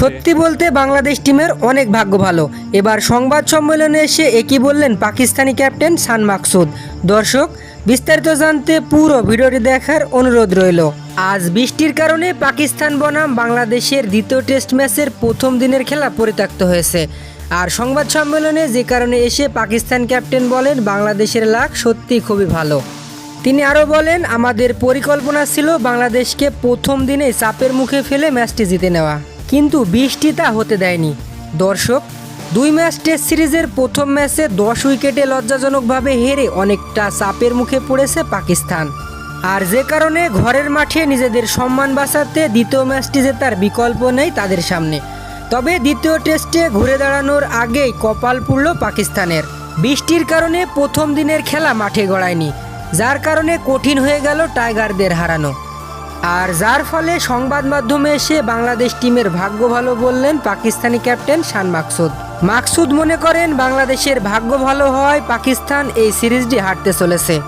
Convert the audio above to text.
সত্যি বলতে বাংলাদেশ টিমের অনেক ভাগ্য ভালো। এবার সংবাদ সম্মেলনে এসে একই বললেন পাকিস্তানি ক্যাপ্টেন সান মাকসুদ। দর্শক, বিস্তারিত জানতে পুরো ভিডিওটি দেখার অনুরোধ রইল। আজ বৃষ্টির কারণে পাকিস্তান বনাম বাংলাদেশের দ্বিতীয় টেস্ট ম্যাচের প্রথম দিনের খেলা পরিত্যক্ত হয়েছে। আর সংবাদ সম্মেলনে যে কারণে এসে পাকিস্তান ক্যাপ্টেন বলেন, বাংলাদেশের লাখ সত্যি খুবই ভালো। তিনি আরও বলেন, আমাদের পরিকল্পনা ছিল বাংলাদেশকে প্রথম দিনে চাপের মুখে ফেলে ম্যাচটি জিতে নেওয়া। কিন্তু বৃষ্টি তা হতে দেয়নি। দর্শক, দুই ম্যাচ টেস্ট সিরিজের প্রথম ম্যাচে দশ উইকেটে লজ্জাজনকভাবে হেরে অনেকটা চাপের মুখে পড়েছে পাকিস্তান। আর যে কারণে ঘরের মাঠে নিজেদের সম্মান বাঁচাতে দ্বিতীয় ম্যাচটি জেতার বিকল্প নেই তাদের সামনে। তবে দ্বিতীয় টেস্টে ঘুরে দাঁড়ানোর আগেই কপাল পুড়ল পাকিস্তানের। বৃষ্টির কারণে প্রথম দিনের খেলা মাঠে গড়ায়নি। যার কারণে কঠিন হয়ে গেল টাইগারদের হারানো। আর যার ফলে সংবাদ মাধ্যমে এসে বাংলাদেশ টিমের ভাগ্য ভালো বললেন পাকিস্তানি ক্যাপ্টেন শান মাকসুদ। মাকসুদ মনে করেন, বাংলাদেশের ভাগ্য ভালো হওয়ায় পাকিস্তান এই সিরিজটি হারতে চলেছে।